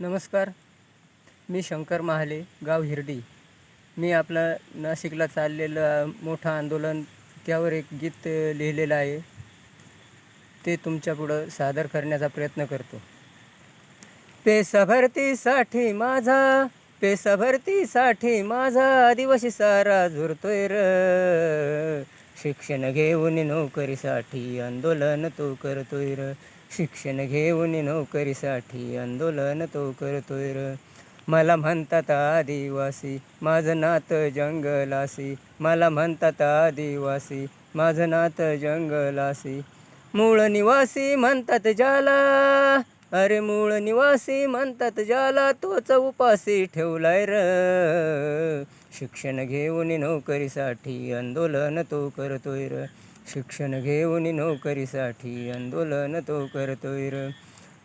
नमस्कार. मी शंकर महाले गाव हिरडी. मी आपलं नाशिकला चाललेलं मोठं आंदोलन त्यावर एक गीत लिहिलेलं आहे. ते तुमच्यापुढं सादर करण्याचा प्रयत्न करतो. पेसा भरतीसाठी माझा पेसा भरतीसाठी माझा आदिवासी सारा झुरतोय र. शिक्षण घेऊन नोकरीसाठी आंदोलन तो करतोय र. शिक्षण घेऊन नोकरीसाठी आंदोलन तो करतोय र. मला म्हणतात आदिवासी माझं नात जंगलासी. मला म्हणतात आदिवासी माझं नात जंगलासी. मूळ निवासी म्हणतात ज्याला अरे मूळ निवासी म्हणतात ज्याला तोच उपासी ठेवलाय र. शिक्षण घेऊन नोकरीसाठी आंदोलन तो करतोय र. शिक्षण घेऊन नोकरीसाठी आंदोलन तो करतोय र.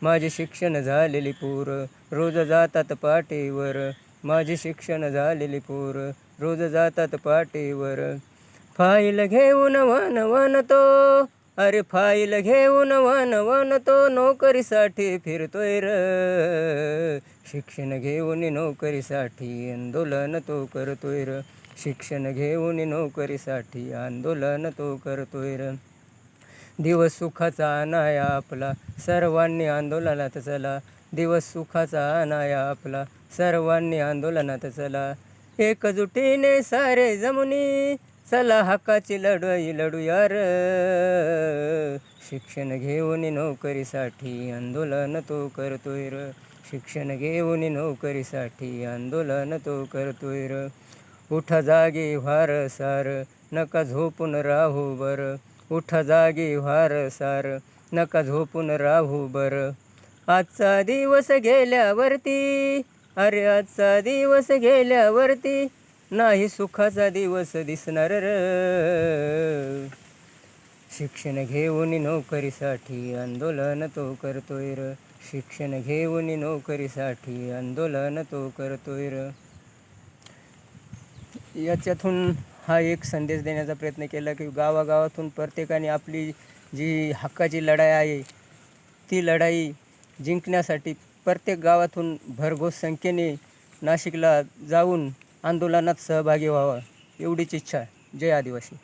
माझे शिक्षण झालेली पूर रोज जातात पाटीवर माझे शिक्षण झालेली पूर रोज जातात पाटीवर फाईल घेऊन वन वन तो अरे फाईल घेऊन वन वन तो नोकरीसाठी फिरतोय र. शिक्षण घेऊन नोकरीसाठी आंदोलन तो करतोय र. शिक्षण घेऊन नोकरीसाठी आंदोलन तो करतोय र. दिवस सुखाचा अनाया आपला सर्वांनी आंदोलनात चला. दिवस सुखाचा अनाया आपला सर्वांनी आंदोलनात चला. एकजुटीने सारे जमुनी चला हक्काची लढाई लढूया र शिक्षण घेऊन नोकरीसाठी आंदोलन तो करतोय र. शिक्षण घेऊन नोकरीसाठी आंदोलन तो करतोय र. उठा जागी व्हार सार नका झोपून राहू बर. उठा जागी व्हार सार नका झोपून राहू बर. आजचा दिवस गेल्यावरती अरे आजचा दिवस गेल्यावरती नाही सुखाचा दिवस दिसणार र. शिक्षण घेऊन नोकरीसाठी आंदोलन तो करतोय र. शिक्षण घेऊन नोकरीसाठी आंदोलन तो करतोय र. याच्यातून हा एक संदेश देण्याचा प्रयत्न केला की गावागावातून प्रत्येकाने आपली जी हक्काची लढाई आहे ती लढाई जिंकण्यासाठी प्रत्येक गावातून भरघोस संख्येने नाशिकला जाऊन आंदोलनात सहभागी व्हावं एवढीच इच्छा आहे. जय आदिवासी